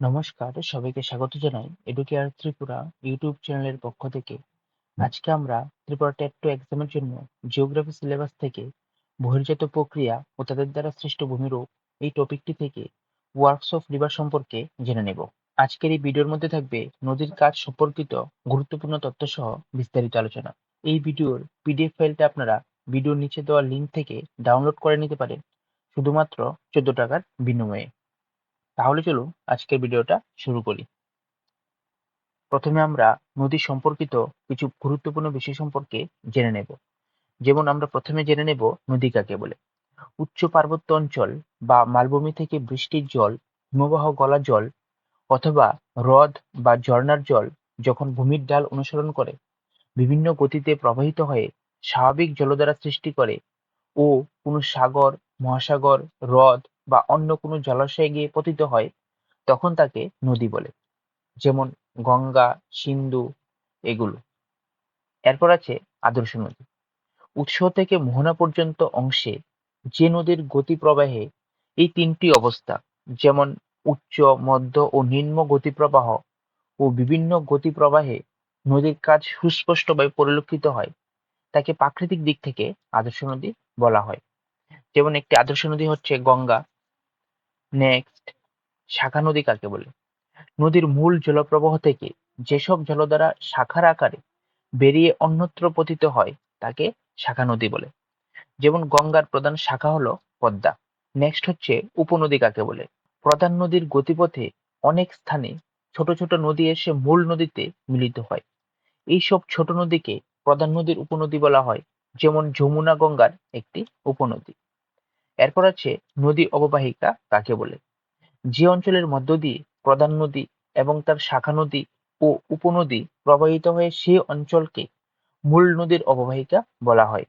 নমস্কার, সবাইকে স্বাগত জানাই এডুকেয়ার ত্রিপুরা ইউটিউব চ্যানেলের পক্ষ থেকে। আজকে আমরা ত্রিপুরা টেট টু এক্সামের জন্য জিওগ্রাফি সিলেবাস থেকে বহির্জাত প্রক্রিয়া ও তাদের দ্বারা সৃষ্ট ভূমিরূপ এই টপিকটি থেকে ওয়ার্কস অফ রিভার সম্পর্কে জেনে নেব। আজকের এই ভিডিওর মধ্যে থাকবে নদীর কাজ সম্পর্কিত গুরুত্বপূর্ণ তথ্য সহ বিস্তারিত আলোচনা। এই ভিডিওর পিডিএফ ফাইলটা আপনারা ভিডিওর নিচে দেওয়া লিঙ্ক থেকে ডাউনলোড করে নিতে পারেন, শুধুমাত্র চোদ্দ টাকার বিনিময়ে। তাহলে চলুন আজকের ভিডিওটা শুরু করি। প্রথমে আমরা নদী সম্পর্কিত কিছু গুরুত্বপূর্ণ বিষয় সম্পর্কে জেনে নেব। যেমন আমরা প্রথমে জেনে নেব নদী কাকে বলে। উচ্চ পার্বত্য অঞ্চল বা মালভূমি থেকে বৃষ্টির জল, হিমবাহ, গলা জল অথবা হ্রদ বা ঝর্ণার জল যখন ভূমির ডাল অনুসরণ করে, বিভিন্ন গতিতে প্রবাহিত হয়ে স্বাভাবিক জলধারা সৃষ্টি করে ও কোনো সাগর, মহাসাগর, হ্রদ বা অন্য কোনো জলাশয়ে গিয়ে পতিত হয়, তখন তাকে নদী বলে। যেমন গঙ্গা, সিন্ধু, এগুলো। এরপর আছে আদর্শ নদী। উৎস থেকে মোহনা পর্যন্ত অংশে যে নদীর গতি প্রবাহে এই তিনটি অবস্থা, যেমন উচ্চ, মধ্য ও নিম্ন গতি প্রবাহ ও বিভিন্ন গতি প্রবাহে নদীর কাজ সুস্পষ্টভাবে পরিলক্ষিত হয়, তাকে প্রাকৃতিক দিক থেকে আদর্শ নদী বলা হয়। যেমন একটি আদর্শ নদী হচ্ছে গঙ্গা নেক্সট শাখা নদী কাকে বলে? নদীর মূল জলপ্রবাহ থেকে যেসব জলধারা শাখার আকারে বেরিয়ে অন্যত্র পতিত হয়, তাকে শাখা নদী বলে। যেমন গঙ্গার প্রধান শাখা হলো পদ্মা। নেক্সট হচ্ছে উপনদী কাকে বলে? প্রধান নদীর গতিপথে অনেক স্থানে ছোট ছোট নদী এসে মূল নদীতে মিলিত হয়। এইসব ছোট নদীকে প্রধান নদীর উপনদী বলা হয়, যেমন যমুনা গঙ্গার একটি উপনদী। এরপর আছে নদী অববাহিকা কাকে বলে? যে অঞ্চলের মধ্য দিয়ে প্রধান নদী এবং তার শাখা নদী ও উপনদী প্রবাহিত হয়ে সে অঞ্চলকে মূল নদীর অববাহিকা বলা হয়।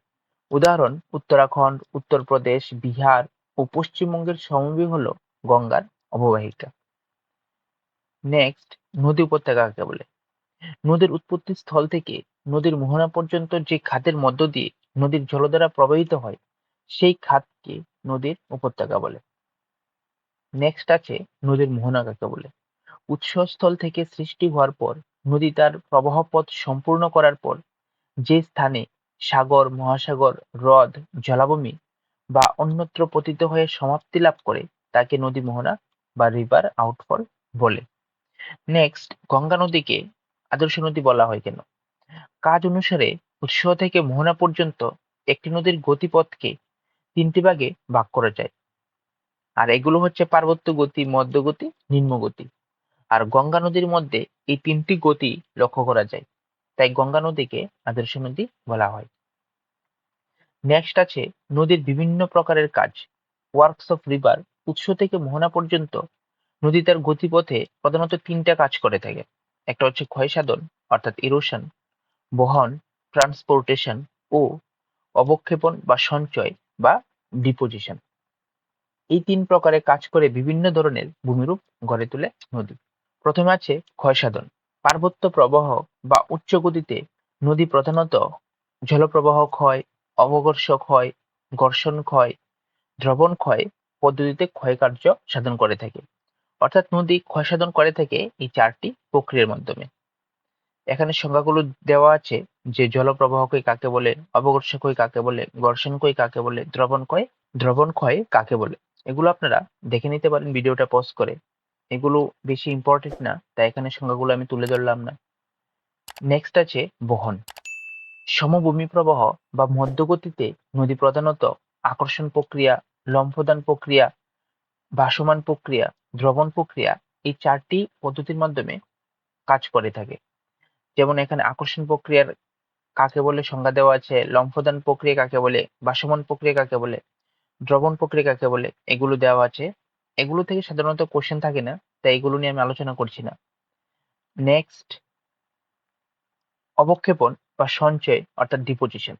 উদাহরণ, উত্তরাখণ্ড, উত্তরপ্রদেশ, বিহার ও পশ্চিমবঙ্গের সমভূমি হল গঙ্গার অববাহিকা। নেক্সট নদী উপত্যকা কাকে বলে? নদীর উৎপত্তি স্থল থেকে নদীর মোহনা পর্যন্ত যে খাতের মধ্য দিয়ে নদীর জলধারা প্রবাহিত হয় সেই খাতকে নদীর উপত্যকা বলে। নেক্সট আছে নদীর মোহনা কাকে বলে। উৎসস্থল থেকে সৃষ্টি হওয়ার পর, নদী তার প্রবাহ পথ সম্পূর্ণ করার পর, যে স্থানে সাগর, মহাসাগর, হ্রদ, জলাভূমি বা অন্যত্র পতিত হয়ে সমাপ্তি লাভ করে, তাকে নদী মোহনা বা রিভার আউটফল বলে। নেক্সট গঙ্গা নদীকে আদর্শ নদী বলা হয় কেন? কাজ অনুসারে উৎস থেকে মোহনা পর্যন্ত একটি নদীর গতিপথকে তিনটি ভাগে ভাগ করা যায়। আর এগুলো হচ্ছে পার্বত্য গতি, মধ্য গতি, নিম্ন গতি। আর গঙ্গা নদীর মধ্যে এই তিনটি গতি লক্ষ্য করা যায়। তাই গঙ্গা নদীকে আদর্শ নদী বলা হয়। নেক্সট আছে নদীর বিভিন্ন প্রকারের কাজ। ওয়ার্কস অফ রিভার উৎস থেকে মোহনা পর্যন্ত নদী তার গতিপথে প্রধানত তিনটা কাজ করে থাকে। একটা হচ্ছে ক্ষয় সাধন, অর্থাৎ ইরোশন বহন ট্রান্সপোর্টেশন ও অবক্ষেপণ বা সঞ্চয় বা ডিপোজিশন এই তিন প্রকারে কাজ করে বিভিন্ন ধরনের ভূমিরূপ গড়ে তোলে নদী। প্রথমে আছে ক্ষয়সাধন। পার্বত্য প্রবাহ বা উচ্চ গতিতে নদী প্রধানত জলপ্রবাহ ক্ষয় অবঘর্ষ ক্ষয়, ঘর্ষণ ক্ষয়, দ্রবণ ক্ষয় পদ্ধতিতে ক্ষয়কার্য সাধন করে থাকে। অর্থাৎ নদী ক্ষয় সাধন করে থাকে এই চারটি প্রক্রিয়ার মাধ্যমে। এখানে সংজ্ঞাগুলো দেওয়া আছে যে জলপ্রবাহকে কাকে বলে অবঘর্ষ ক্ষয় কাকে বলে ঘর্ষণ ক্ষয় কাকে বলে দ্রবণ ক্ষয় দ্রবণ ক্ষয় কাকে বলে। এগুলো আপনারা দেখে নিতে পারেন ভিডিওটা পজ করে। এগুলো বেশি ইম্পর্টেন্ট না, তাই এখানে সংজ্ঞাগুলো আমি তুলে ধরলাম না। নেক্সট আছে বহন। সমভূমি প্রবাহ বা মধ্যগতিতে নদী প্রধানত আকর্ষণ প্রক্রিয়া, লম্ফদান প্রক্রিয়া, ভাসমান প্রক্রিয়া, দ্রবণ প্রক্রিয়া এই চারটি পদ্ধতির মাধ্যমে কাজ করে থাকে। যেমন এখানে আকর্ষণ প্রক্রিয়ার কাকে বলে সংজ্ঞা দেওয়া আছে, লম্ফদান প্রক্রিয়া কাকে বলে ভাসমান প্রক্রিয়া কাকে বলে, দ্রবণ প্রক্রিয়া কাকে বলে, এগুলো দেওয়া আছে। এগুলো থেকে সাধারণত কোশ্চেন থাকে না, তাই এগুলো নিয়ে আমি আলোচনা করছি না। নেক্সট অবক্ষেপণ বা সঞ্চয় অর্থাৎ ডিপোজিশন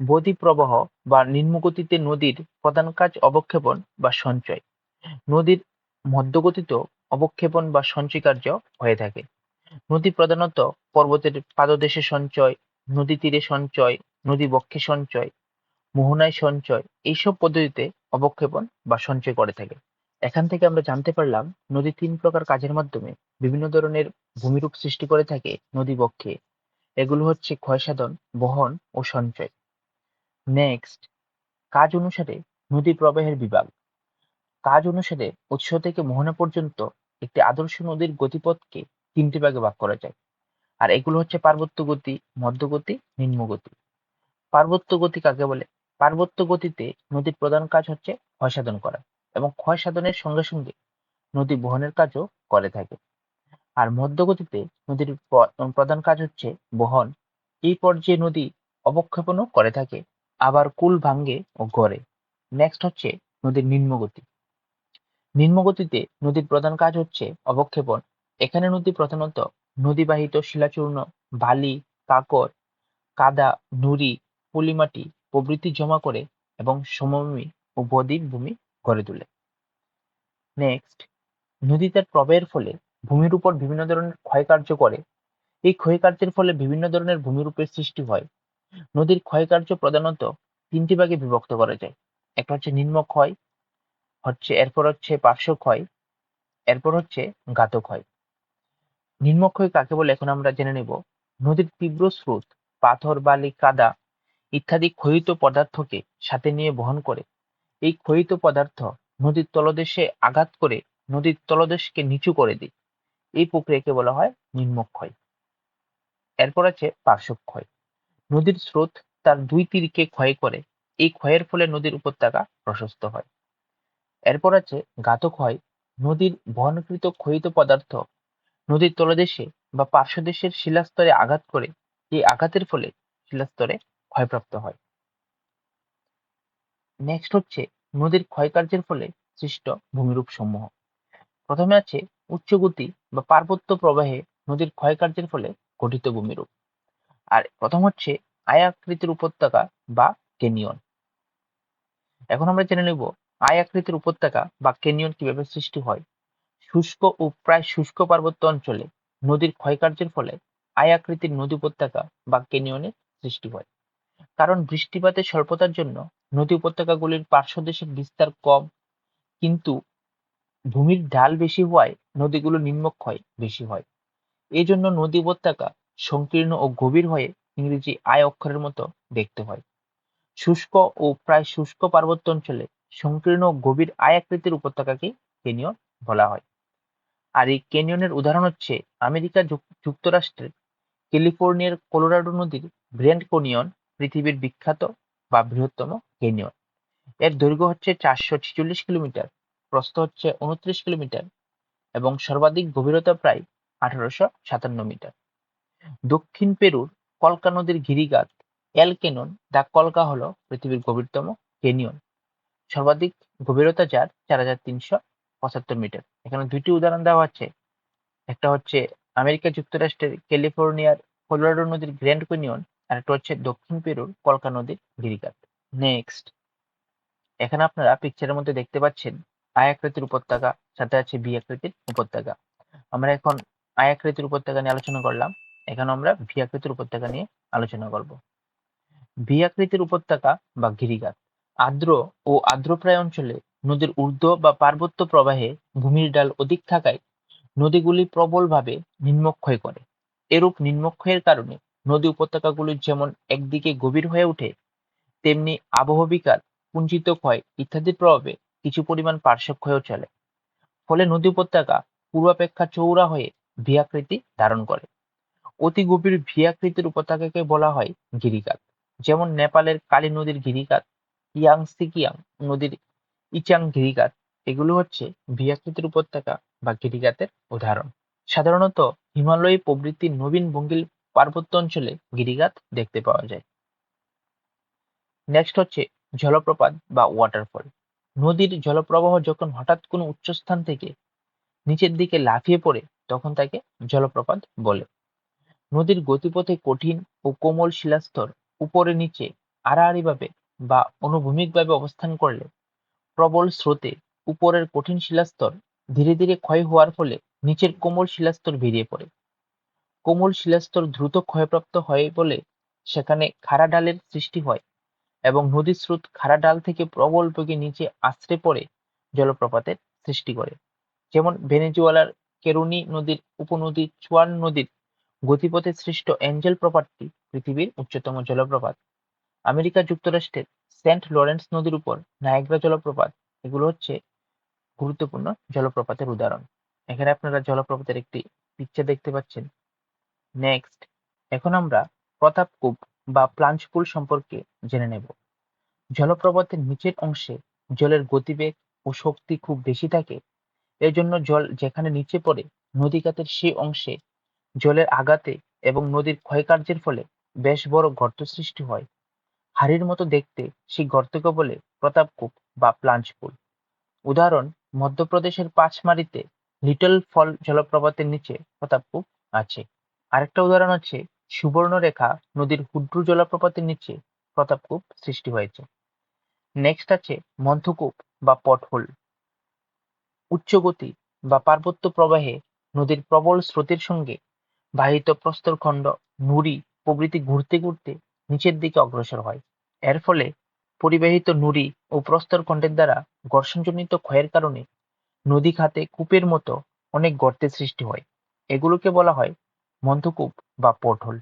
বদি প্রবাহ বা নিম্নগতিতে নদীর প্রধান কাজ অবক্ষেপণ বা সঞ্চয়। নদীর মধ্যগতিতেও অবক্ষেপণ বা সঞ্চয় কার্য হয়ে থাকে। নদী প্রধানত পর্বতের পাদদেশে সঞ্চয়, নদী তীরে সঞ্চয়, নদী বক্ষে সঞ্চয়, মোহনায় সঞ্চয়, এইসব পদ্ধতিতে অবক্ষেপণ বা সঞ্চয় করে থাকে। এখান থেকে আমরা জানতে পারলাম নদী তিন প্রকার কাজের মাধ্যমে বিভিন্ন ধরনের ভূমিরূপ সৃষ্টি করে থাকে নদী বক্ষে। এগুলো হচ্ছে ক্ষয়সাধন বহন ও সঞ্চয়। নেক্সট কাজ অনুসারে নদী প্রবাহের বিভাগ। কাজ অনুসারে উৎস থেকে মোহনা পর্যন্ত একটি আদর্শ নদীর গতিপথকে তিনটি ভাগে ভাগ করা যায়। আর এগুলো হচ্ছে পার্বত্য গতি, মধ্য মধ্যগতি নিম্নগতি পার্বত্য গতি কাকে বলে? পার্বত্য গতিতে নদীর প্রধান কাজ হচ্ছে ক্ষয় সাধন করা এবং ক্ষয় সাধনের সঙ্গে সঙ্গে নদী বহনের কাজও করে থাকে। আর মধ্যগতিতে নদীর প্রধান কাজ হচ্ছে বহন। এই পর্যায়ে নদী অবক্ষেপণও করে থাকে, আবার কুল ভাঙ্গে ও গড়ে। নেক্সট হচ্ছে নদীর নিম্নগতি নিম্নগতিতে নদীর প্রধান কাজ হচ্ছে অবক্ষেপণ। এখানে নদী প্রধানত নদীবাহিত শিলাচূর্ণ, বালি, কাকর, কাদা, নুড়ি, পলিমাটি প্রভৃতি জমা করে এবং সমভূমি ও বদ্বীপ ভূমি গড়ে তোলে। নেক্সট নদী তার প্রবাহের ফলে ভূমির উপর বিভিন্ন ধরনের ক্ষয়কার্য করে। এই ক্ষয়কার্যের ফলে বিভিন্ন ধরনের ভূমিরূপের সৃষ্টি হয়। নদীর ক্ষয়কার্য প্রধানত তিনটি ভাগে বিভক্ত করা যায়। একটা হচ্ছে নিম্ন ক্ষয় হচ্ছে, এরপর হচ্ছে পার্শ্ব ক্ষয় এরপর হচ্ছে গাত ক্ষয় নিম্নক্ষয় কাকে বলে? এখন আমরা জেনে নেব। নদীর তীব্র স্রোত, পাথর, বালি, কাদা ইত্যাদি ক্ষয়িত পদার্থকে সাথে নিয়ে বহন করে। এই ক্ষয়িত পদার্থ নদীর তলদেশে আঘাত করে নদীর তলদেশকে নিচু করে দিই এই প্রক্রিয়াকে বলা হয় নিম্নক্ষয়। এরপর আছে পার্শ্বক্ষয়। নদীর স্রোত তার দুই তীরকে ক্ষয় করে। এই ক্ষয়ের ফলে নদীর উপত্যকা প্রশস্ত হয়। এরপর আছে গাতক্ষয় নদীর বহনকৃত ক্ষয়িত পদার্থ নদীর তলদেশে বা পার্শ্বদেশের শিলাস্তরে আঘাত করে, এই আঘাতের ফলে শিলাস্তরে ক্ষয়প্রাপ্ত হয়। নেক্সট হচ্ছে নদীর ক্ষয়কার্যের ফলে সৃষ্ট ভূমিরূপ সমূহ। প্রথমে আছে উচ্চগতি বা পার্বত্য প্রবাহে নদীর ক্ষয়কার্যের ফলে গঠিত ভূমিরূপ। আর প্রথম হচ্ছে আয়াকৃতির উপত্যকা বা কেনিয়ন এখন আমরা জেনে নেব আয়াকৃতির উপত্যকা বা কেনিয়ন কীভাবে সৃষ্টি হয়। শুষ্ক ও প্রায় শুষ্ক পার্বত্য অঞ্চলে নদীর ক্ষয়কার্যের ফলে আয়াকৃতির নদী উপত্যকা বা কেনিয়নের সৃষ্টি হয়। কারণ বৃষ্টিপাতের স্বল্পতার জন্য নদী উপত্যকাগুলির পার্শ্বদেশের বিস্তার কম, কিন্তু ভূমির ঢাল বেশি হওয়ায় নদীগুলো নিম্নক্ষয় বেশি হয়। এই জন্য নদী উপত্যকা সংকীর্ণ ও গভীর হয়ে ইংরেজি আয় অক্ষরের মতো দেখতে হয়। শুষ্ক ও প্রায় শুষ্ক পার্বত্য অঞ্চলে সংকীর্ণ ও গভীর আয় আকৃতির উপত্যকাকে কেনিয়ন বলা হয়। আর এই ক্যানিয়নের উদাহরণ হচ্ছে আমেরিকা যুক্তরাষ্ট্রের ক্যালিফোর্নিয়ার কলোরাডো নদীর গ্র্যান্ড ক্যানিয়ন, পৃথিবীর বিখ্যাত বা বৃহত্তম ক্যানিয়ন। এর দৈর্ঘ্য হচ্ছে চারশো ছেচল্লিশ কিলোমিটার, প্রস্থ হচ্ছে উনত্রিশ কিলোমিটার এবং সর্বাধিক গভীরতা প্রায় আঠারোশো সাতান্ন মিটার। দক্ষিণ পেরুর কলকা নদীর গিরিগাত এল কেনন দা কলকা হল পৃথিবীর গভীরতম ক্যানিয়ন। সর্বাধিক গভীরতা যার চার হাজার তিনশো পঁচাত্তর মিটার। এখানে দুইটি উদাহরণ দেওয়া আছে। একটা হচ্ছে আমেরিকা যুক্তরাষ্ট্রের ক্যালিফোর্নিয়ার কলোরাডো নদীর গ্র্যান্ড ক্যানিয়ন, আর একটা হচ্ছে দক্ষিণ পেরুর কলকা নদীর গিরিকাট নেক্সট। এখানে আপনারা পিকচারের মধ্যে দেখতে পাচ্ছেন আয় আকৃতির উপত্যকা, সাথে আছে বি আকৃতির উপত্যকা। আমরা এখন আয় আকৃতির উপত্যকা নিয়ে আলোচনা করলাম। এখন আমরা ভি আকৃতির উপত্যকা নিয়ে আলোচনা করব। ভি আকৃতির উপত্যকা বা গিরিগাত আর্দ্র ও আর্দ্রপ্রায় অঞ্চলে নদীর ঊর্ধ্ব বা পার্বত্য প্রবাহে ভূমির ডাল অধিক থাকায় নদীগুলি প্রবলভাবে নিম্নক্ষয় করে। এরূপ নিম্নক্ষয়ের কারণে নদী উপত্যকাগুলি যেমন একদিকে গভীর হয়ে ওঠে, তেমনি আবহবিকার পুঞ্জিত ক্ষয় ইত্যাদির প্রভাবে কিছু পরিমাণ পার্শ্বক্ষয়ও চলে। ফলে নদী উপত্যকা পূর্বাপেক্ষা চৌড়া হয়ে ভিয়াকৃতি ধারণ করে। অতি গভীর ভিয়াকৃতির উপত্যকাকে বলা হয় গিরিকাত। যেমন নেপালের কালী নদীর গিরিকাত, ইয়াংসিকিয়াং নদীর ইচাং গিরিগাত এগুলো হচ্ছে ভিয়াকৃতির উপত্যকা বা গিরিগাতের উদাহরণ। সাধারণত হিমালয় প্রভৃতি নবীন বঙ্গিল পার্বত্য অঞ্চলে গিরিগাত দেখতে পাওয়া যায়। নেক্সট হচ্ছে জলপ্রপাত বা ওয়াটারফল নদীর জলপ্রবাহ যখন হঠাৎ কোনো উচ্চস্থান থেকে নিচের দিকে লাফিয়ে পড়ে, তখন তাকে জলপ্রপাত বলে। নদীর গতিপথে কঠিন ও কোমল শিলাস্তর উপরে নিচে আড়াআড়িভাবে বা অনুভূমিকভাবে অবস্থান করলে প্রবল স্রোতে উপরের কঠিন শিলাস্তর ধীরে ধীরে ক্ষয় হওয়ার ফলে নিচের কোমল শিলাস্তর বেরিয়ে পড়ে। কোমল শিলাস্তর দ্রুত ক্ষয়প্রাপ্ত হয় বলে সেখানে খাড়া ডালের সৃষ্টি হয় এবং নদীর স্রোত খাড়া ডাল থেকে প্রবল বেগে নিচে আশ্রে পড়ে জলপ্রপাতের সৃষ্টি করে। যেমন ভেনেজুয়েলার কেরুনি নদীর উপনদী চুয়ান নদীর গতিপথে সৃষ্ট অ্যাঞ্জেল প্রপাতটি পৃথিবীর উচ্চতম জলপ্রপাত। আমেরিকা যুক্তরাষ্ট্রের সেন্ট লরেন্স নদীর উপর নায়াগ্রা জলপ্রপাত, এগুলো হচ্ছে গুরুত্বপূর্ণ জলপ্রপাতের উদাহরণ। এখানে আপনারা জলপ্রপাতের একটি পিকচার দেখতে পাচ্ছেন। নেক্সট এখন আমরা প্রতাপকূপ বা প্লাঞ্চ পুল সম্পর্কে জেনে নেব। জলপ্রপাতের নিচের অংশে জলের গতিবেগ ও শক্তি খুব বেশি থাকে এর জন্য জল যেখানে নিচে পড়ে নদীখাতের সেই অংশে জলের আঘাতে এবং নদীর ক্ষয়কার্যের ফলে বেশ বড় গর্ত সৃষ্টি হয়। হাড়ির মতো দেখতে সেই গর্তকে বলে প্রতাপকূপ বা প্লাঞ্চ পুল উদাহরণ, মধ্যপ্রদেশের পাঁচমারিতে লিটল ফল জলপ্রপাতের নিচে প্রতাপকূপ আছে। আরেকটা উদাহরণ হচ্ছে, সুবর্ণরেখা নদীর হুড্রু জলপ্রপাতের নিচে প্রতাপকূপ সৃষ্টি হয়েছে। নেক্সট আছে, মন্থকূপ বা পটহোল উচ্চগতি বা পার্বত্য প্রবাহে নদীর প্রবল স্রোতের সঙ্গে বাহিত প্রস্তরখণ্ড, নুড়ি প্রভৃতি ঘুরতে ঘুরতে নিচের দিকে অগ্রসর হয়। এর ফলে পরিবাহিত নুড়ি ও প্রস্তরখণ্ডের দ্বারা ঘর্ষণজনিত ক্ষয়ের কারণে নদী খাতে কূপের মতো অনেক গর্তের সৃষ্টি হয়। এগুলোকে বলা হয় মন্থকূপ বা পটহোল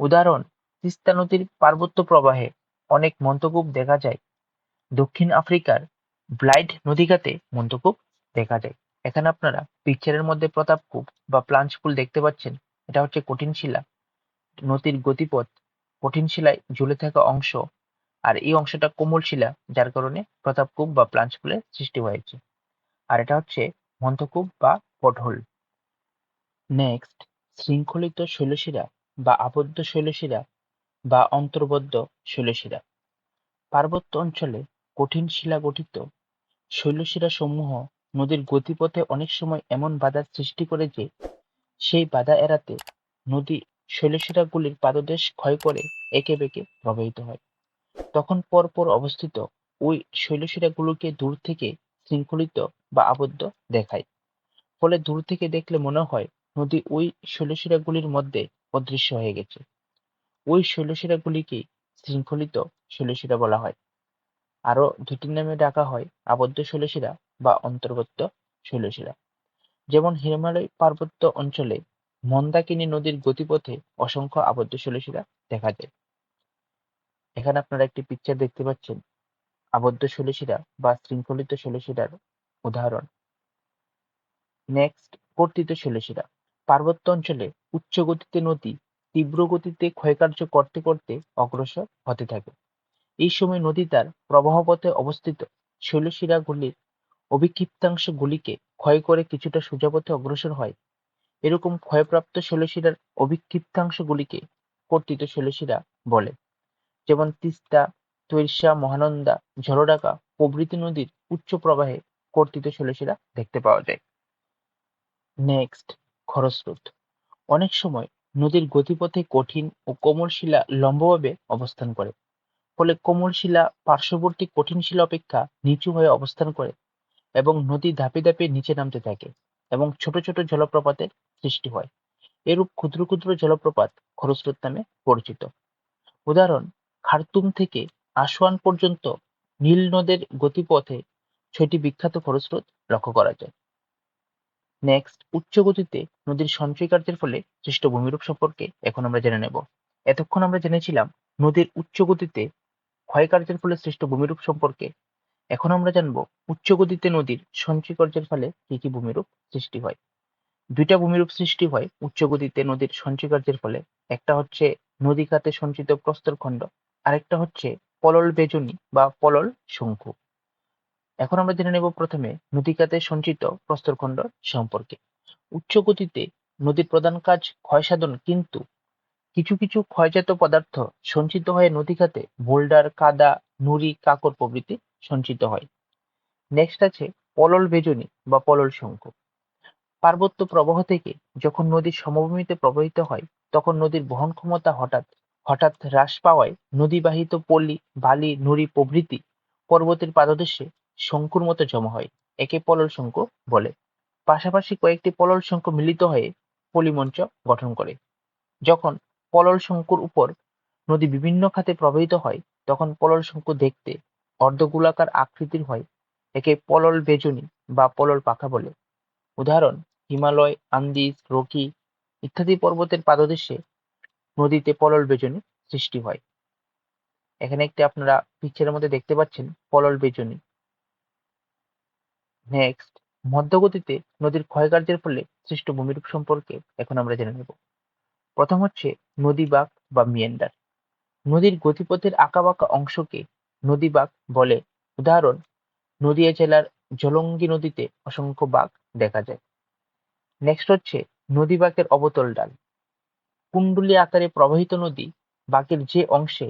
উদাহরণ, তিস্তা নদীর পার্বত্য প্রবাহে অনেক মন্থকূপ দেখা যায়। দক্ষিণ আফ্রিকার ব্লাইড নদীখাতে মন্থকূপ দেখা যায়। এখানে আপনারা পিকচারের মধ্যে প্রতাপকূপ বা প্লাঞ্চ পুল দেখতে পাচ্ছেন। এটা হচ্ছে কঠিন শিলা। নদীর গতিপথ কঠিন শিলায় ঝুলে থাকা অংশ আর এই অংশটা কোমল শিলা, যার কারণে প্রতাপকূপ বা প্লাঞ্চ পুলের সৃষ্টি হয়েছে। আর এটা হচ্ছে মন্থকূপ বা পটহোল নেক্সট শৃঙ্খলিত শৈলশিরা বা আবদ্ধ শৈলশিরা বা অন্তর্বদ্ধ শৈলশিরা। পার্বত্য অঞ্চলে কঠিন শিলা গঠিত শৈলশিরা সমূহ নদীর গতিপথে অনেক সময় এমন বাধার সৃষ্টি করে যে, সেই বাধা এড়াতে নদী শৈলশিরাগুলির পাদদেশ ক্ষয় করে একে বেঁকে প্রবাহিত হয়। তখন পরপর অবস্থিত ওই শৈলশিরাগুলোকে দূর থেকে শৃঙ্খলিত বা আবদ্ধ দেখায়। ফলে দূর থেকে দেখলে মনে হয় নদী ওই শৈলশিরাগুলির মধ্যে অদৃশ্য হয়ে গেছে। ওই শৈলশিরাগুলিকে শৃঙ্খলিত শৈলশিরা বলা হয়। আরও দুটি নামে ডাকা হয় আবদ্ধ শৈলশিরা বা অন্তর্গত শৈলশিরা যেমন হিমালয় পার্বত্য অঞ্চলে মন্দাকিনী নদীর গতিপথে অসংখ্য আবদ্ধ শৈলশিরা দেখা যায়। এখানে আপনারা একটি পিকচার দেখতে পাচ্ছেন। আবদ্ধ শৈলশিরা বা শৃঙ্খলিত শৈলশিরার উদাহরণ। নেক্সট কর্তিত শৈলশিরা পার্বত্য অঞ্চলে উচ্চ গতিতে নদী তীব্র গতিতে ক্ষয়কার্য করতে করতে অগ্রসর হতে থাকে। এই সময় নদী তার প্রবাহপথে অবস্থিত শৈলশিরাগুলির অবিক্ষিপ্তাংশগুলিকে ক্ষয় করে কিছুটা সোজা পথে অগ্রসর হয় এরকম ক্ষয়প্রাপ্ত শৈলশিরার অবিক্ষিপ্তাংশগুলিকে কর্তিত শৈলশিরা বলে। যেমন তিস্তা, তৈরসা, মহানন্দা ঝড়ডাকা প্রভৃতি নদীর উচ্চ প্রবাহে কর্তিত শৈলশিরা দেখতে পাওয়া যায়। নেক্সট, খরস্রোত। অনেক সময় নদীর গতিপথে কঠিন ও কোমল শিলা লম্বভাবে অবস্থান করে, ফলে কোমল শিলা পার্শ্ববর্তী কঠিন শিলা অপেক্ষা নিচু হয়ে অবস্থান করে এবং নদী ধাপে ধাপে নিচে নামতে থাকে এবং ছোট ছোট জলপ্রপাতের সৃষ্টি হয়। এরূপ ক্ষুদ্র ক্ষুদ্র জলপ্রপাত খরস্রোত নামে পরিচিত। উদাহরণ, খার্তুম থেকে আসওয়ান পর্যন্ত নীল নদের গতিপথে ছয়টি বিখ্যাত খরস্রোত লক্ষ্য করা যায়। নেক্সট উচ্চ গতিতে নদীর সঞ্চয় কার্যের ফলে সৃষ্ট ভূমিরূপ সম্পর্কে এখন আমরা জেনে নেব। এতক্ষণ আমরা জেনেছিলাম নদীর উচ্চ গতিতে ক্ষয়কার্যের ফলে সৃষ্ট ভূমিরূপ সম্পর্কে। এখন আমরা জানব উচ্চ গতিতে নদীর সঞ্চয় কার্যের ফলে কি কি ভূমিরূপ সৃষ্টি হয়। দুইটা ভূমিরূপ সৃষ্টি হয় উচ্চ গতিতে নদীর সঞ্চয় কার্যের ফলে। একটা হচ্ছে নদী খাতে সঞ্চিত প্রস্তরখণ্ড আরেকটা হচ্ছে পলল বেজনী বা পলল শঙ্কু। এখন আমরা জেনে নেব প্রথমে নদী খাতে সঞ্চিত প্রস্তরখণ্ড সম্পর্কে। উচ্চ গতিতে নদীর প্রধান কাজ ক্ষয় সাধন, কিন্তু কিছু কিছু ক্ষয়জাত পদার্থ সঞ্চিত হয়ে নদী খাতে বোল্ডার, কাদা, নুড়ি, কাকর প্রভৃতি সঞ্চিত হয়। নেক্সট আছে পলল বেজনী বা পলল শঙ্খ পার্বত্য প্রবাহ থেকে যখন নদী সমভূমিতে প্রবাহিত হয়, তখন নদীর বহন ক্ষমতা হঠাৎ হঠাৎ হ্রাস পাওয়ায় নদীবাহিত পলি বালি, নুড়ি প্রভৃতি পর্বতের পাদদেশে শঙ্কুর মতো জমা হয়, একে পলল শঙ্কু বলে। পাশাপাশি কয়েকটি পলল শঙ্কু মিলিত হয়ে পলিমঞ্চ গঠন করে। যখন পলল শঙ্কুর উপর নদী বিভিন্ন খাতে প্রবাহিত হয়, তখন পলল শঙ্কু দেখতে অর্ধগোলাকার আকৃতির হয়, একে পলল বেজুনি বা পলল পাখা বলে। উদাহরণ হিমালয়, আন্দিজ, রকি ইত্যাদি পর্বতের পাদদেশে নদীতে পলল বেজনি সৃষ্টি হয়। এখানে একটি আপনারা পিকচারের মধ্যে দেখতে পাচ্ছেন পলল বেজনি। নেক্সট মধ্যগতিতে নদীর ক্ষয়কার্যের ফলে সৃষ্ট ভূমিরূপ সম্পর্কে এখন আমরা জেনে নেব। প্রথম হচ্ছে নদী নদীবাগ বা মিয়েন্ডার। নদীর গতিপথের আঁকাবাঁকা অংশকে নদী নদীবাগ বলে। উদাহরণ, নদীয়া জেলার জলঙ্গি নদীতে অসংখ্য বাঘ দেখা যায়। নেক্সট হচ্ছে নদী বাঁকের অবতল ডাল। কুণ্ডলী আকারে প্রবাহিত নদী বাঁকের যে অংশে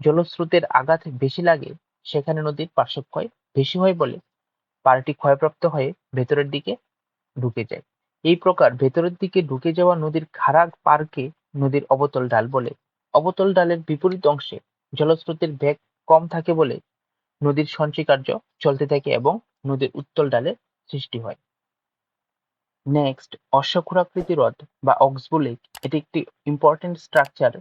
জলস্রোতের আঘাত বেশি লাগে, সেখানে নদীর পার্শ্বক্ষয় বেশি হয় বলে পাড়টি ক্ষয়প্রাপ্ত হয়ে ভেতরের দিকে ঢুকে যায়। এই প্রকার ভেতরের দিকে ঢুকে যাওয়া নদীর খারাপ পার্কে নদীর অবতল ডাল বলে। অবতল ডালের বিপরীত অংশে জলস্রোতের বেগ কম থাকে বলে নদীর সঞ্চয় কার্য চলতে থাকে এবং নদীর উত্তল ডালের সৃষ্টি হয়। নেক্সট অশ্বক্ষুরাকৃতি হ্রদ বা অক্সবুলেক এটি একটি ইম্পর্টেন্ট স্ট্রাকচার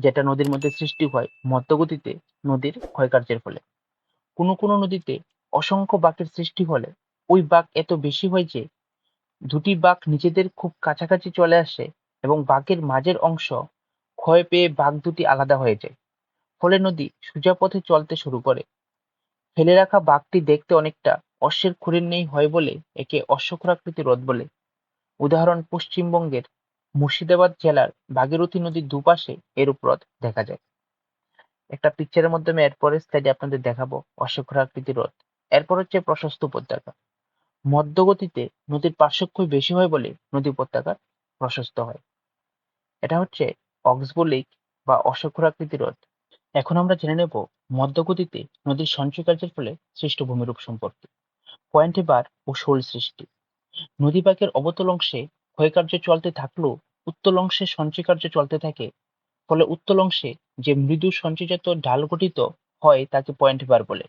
যেটা নদীর মধ্যে সৃষ্টি হয় মধ্যগতিতে নদীর ক্ষয়কার্যের ফলে। কোনো কোনো নদীতে অসংখ্য বাঁকের সৃষ্টি হলে ওই বাঁক এত বেশি হয় যে দুটি বাঁক নিজেদের খুব কাছাকাছি চলে আসে এবং বাঁকের মাঝের অংশ ক্ষয় পেয়ে বাঘ দুটি আলাদা হয়ে যায়। ফলে নদী সোজা পথে চলতে শুরু করে। ফেলে রাখা বাঘটি দেখতে অনেকটা অশ্বের খুরের নেই হয় বলে একে অশ্বক্ষুরাকৃতি হ্রদ বলে। উদাহরণ পশ্চিমবঙ্গের মুর্শিদাবাদ জেলার ভাগীরথী নদীর দুপাশে এরূপ হ্রদ দেখা যায়। একটা পিকচারের মাধ্যমে এরপরের স্লাইডে আপনাদের দেখাবো অশ্বক্ষুরাকৃতি হ্রদ এরপর হচ্ছে প্রশস্ত উপত্যকা। মধ্যগতিতে নদীর পার্শ্বক্ষয় বেশি হয় বলে নদী উপত্যকা প্রশস্ত হয়। এটা হচ্ছে অক্সবো লেক বা অশ্বক্ষুরাকৃতি হ্রদ এখন আমরা জেনে নেব মধ্যগতিতে নদীর সঞ্চয় কার্যের ফলে সৃষ্ট ভূমিরূপ সম্পর্কে। পয়েন্টে বার ও শোল সৃষ্টি। নদী বাঁকের অবতল অংশে ক্ষয়কার্য চলতে থাকলেও উত্তল অংশে সঞ্চয় কার্য চলতে থাকে। ফলে উত্তল অংশে যে মৃদু সঞ্চয়জাত ঢাল গঠিত হয় তাকে পয়েন্ট বার বলে।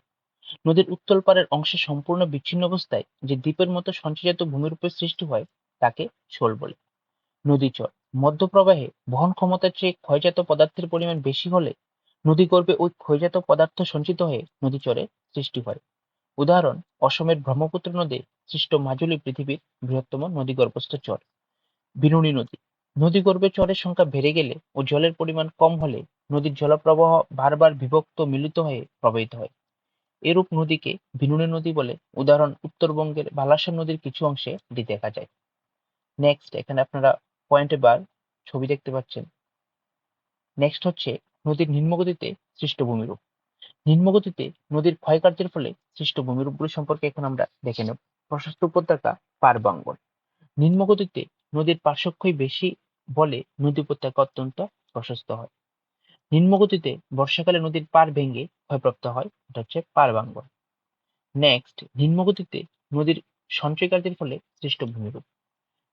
নদীর উত্তল পারের অংশে সম্পূর্ণ বিচ্ছিন্ন অবস্থায় যে দ্বীপের মতো সঞ্চয়জাত ভূমিরূপের সৃষ্টি হয় তাকে শোল বলে। নদীচর মধ্যপ্রবাহে বহন ক্ষমতার চেয়ে ক্ষয়জাত পদার্থের পরিমাণ বেশি হলে নদীগর্ভে ওই ক্ষয়জাত পদার্থ সঞ্চিত হয়ে নদীচরে সৃষ্টি হয়। উদাহরণ, অসমের ব্রহ্মপুত্র নদী সৃষ্ট মাজুলী পৃথিবীর বৃহত্তম নদীগর্ভস্থ চর। বিনুনি নদী নদী নদীগর্ভে চরের সংখ্যা বেড়ে গেলে ও জলের পরিমাণ কম হলে নদীর জলপ্রবাহ বারবার বিভক্ত মিলিত হয়ে প্রবাহিত হয়। এরূপ নদীকে বিনুনি নদী বলে উদাহরণ, উত্তরবঙ্গের বালাসর নদীর কিছু অংশে দেখা যায়। নেক্সট এখানে আপনারা পয়েন্টে বার ছবি দেখতে পাচ্ছেন। নেক্সট হচ্ছে নদীর নিম্নগতিতে সৃষ্ট ভূমিরূপ নিম্নগতিতে নদীর ক্ষয়কার্যের ফলে সৃষ্ট ভূমিরূপগুলি সম্পর্কে এখন আমরা দেখে নেব। প্রশস্ত উপত্যকা পারবাঙ্গন। নিম্নগতিতে নদীর পার্শ্বক্ষয় বেশি বলে নদী উপত্যকা অত্যন্ত প্রশস্ত হয়। নিম্নগতিতে বর্ষাকালে নদীর পার ভেঙে ক্ষয়প্রাপ্ত হয়, এটা হচ্ছে পারবাঙ্গন। নেক্সট নিম্নগতিতে নদীর সঞ্চয় কার্যের ফলে সৃষ্ট ভূমিরূপ।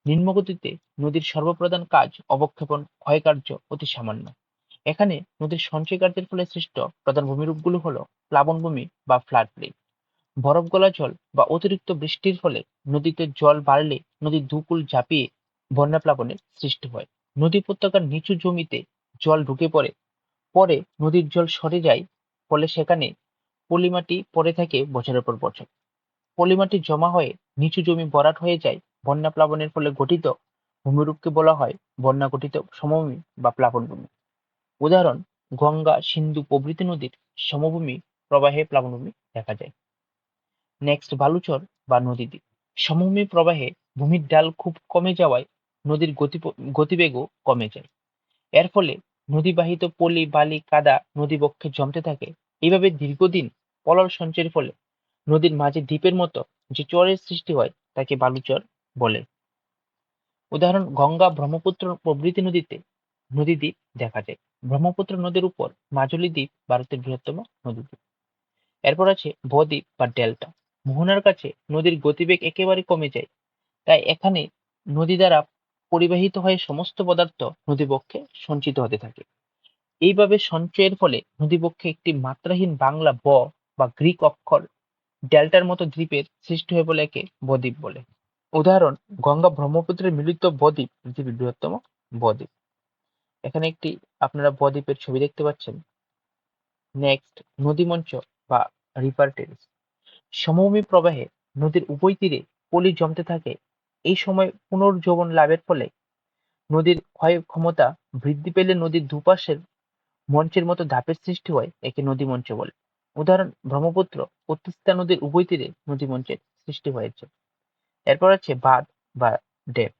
নিম্নগতিতে নদীর সর্বপ্রধান কাজ অবক্ষেপণ, ক্ষয়কার্য অতি সামান্য। এখানে নদীর সঞ্চয় কার্যের ফলে সৃষ্ট প্রধান ভূমিরূপগুলো হলো প্লাবনভূমি বা ফ্লাড প্লেন বরফ গলা জল বা অতিরিক্ত বৃষ্টির ফলে নদীতে জল বাড়লে নদীর দুকুল ঝাঁপিয়ে বন্যা প্লাবনের সৃষ্টি হয়। নদী উপত্যকার নিচু জমিতে জল ঢুকে পড়ে, পরে নদীর জল সরে যায়, ফলে সেখানে পলিমাটি পড়ে থাকে বছরের পর বছর। পলিমাটি জমা হয়ে নিচু জমি ভরাট হয়ে যায়, বন্যা প্লাবনের ফলে গঠিত ভূমিরূপকে বলা হয় বন্যা গঠিত সমভূমি বা প্লাবনভূমি। উদাহরণ, গঙ্গা, সিন্ধু প্রভৃতি নদীর সমভূমি প্রবাহে প্লাবনভূমি দেখা যায়। নেক্সট বালুচর বা নদী দ্বীপ। সমভূমি প্রবাহে ভূমির ডাল খুব কমে যাওয়ায় নদীর গতি গতিবেগও কমে যায়। এর ফলে নদীবাহিত পলি, বালি, কাদা নদী বক্ষে জমতে থাকে। এইভাবে দীর্ঘদিন পলল সঞ্চয়ের ফলে নদীর মাঝে দ্বীপের মতো যে চরের সৃষ্টি হয়, তাকে বালুচর বলে। উদাহরণ, গঙ্গা ব্রহ্মপুত্র প্রভৃতি নদীতে নদী দ্বীপ দেখা যায়। ব্রহ্মপুত্র নদীর উপর মাজুলী দ্বীপ ভারতের বৃহত্তম নদী দ্বীপ। এরপর আছে বদ্বীপ বা ডেল্টা। মোহনার কাছে নদীর গতিবেগ একেবারে কমে যায়। তাই এখানে নদী দ্বারা পরিবাহিত হয়ে সমস্ত পদার্থ নদীবক্ষে সঞ্চিত হতে থাকে। এইভাবে সঞ্চয়ের ফলে নদীবক্ষে একটি মাত্রাহীন বাংলা ব বা গ্রিক অক্ষর ডেল্টার মতো দ্বীপের সৃষ্টি হয়ে বলে একে বদ্বীপ বলে। উদাহরণ, গঙ্গা ব্রহ্মপুত্রের মিলিত বদ্বীপ পৃথিবীর বৃহত্তম বদ্বীপ এখানে একটি আপনারা বদ্বীপের ছবি দেখতে পাচ্ছেন। নেক্সট নদী মঞ্চ বা রিভার টেরিস সমভূমি প্রবাহে নদীর উভয় তীরে পলি জমতে থাকে। এই সময় পুনর্জীবন লাভের ফলে নদীর ক্ষয় ক্ষমতা বৃদ্ধি পেলে নদীর দুপাশের মঞ্চের মতো ধাপের সৃষ্টি হয় একে নদী মঞ্চ বলে। উদাহরণ, ব্রহ্মপুত্র ও তিস্তা নদীর উভয় তীরে নদী মঞ্চের সৃষ্টি হয়েছে। এরপর আছে বাঁধ বা ড্যাম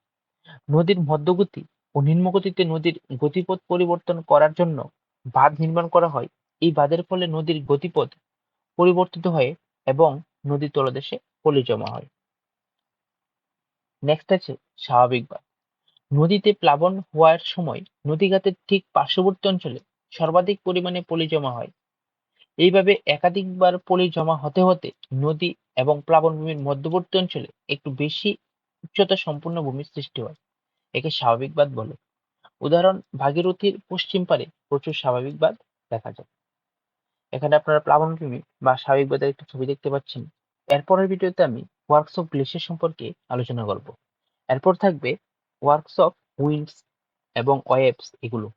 নদীর মধ্যগতি ও নিম্নগতিতে নদীর গতিপথ পরিবর্তন করার জন্য বাঁধ নির্মাণ করা হয়। এই বাঁধের ফলে নদীর গতিপথ পরিবর্তিত হয় এবং নদীর তলদেশে পলি জমা হয়। নেক্সট আছে স্বাভাবিক বাঁধ। নদীতে প্লাবন হওয়ার সময় নদীঘাটের ঠিক পার্শ্ববর্তী অঞ্চলে সর্বাধিক পরিমাণে পলি জমা হয়। এইভাবে একাধিকবার পলি জমা হতে হতে নদী এবং প্লাবনভূমির মধ্যবর্তী অঞ্চলে একটু বেশি উচ্চতা সম্পূর্ণ ভূমির সৃষ্টি হয়। একে স্বাভাবিক বাঁধ বলে। উদাহরণ, ভাগীরথীর পশ্চিম পারে প্রচুর স্বাভাবিক বাঁধ দেখা যায়। এখানে আপনারা প্লাবনভূমি বা স্বাভাবিক বাঁধের একটি ছবি দেখতে পাচ্ছেন। এরপরের ভিডিওতে আমি ওয়ার্কস অফ সম্পর্কে আলোচনা করব। এরপর থাকবে ওয়ার্কস অফ উইন্ডস এবং ওয়েভস এগুলো।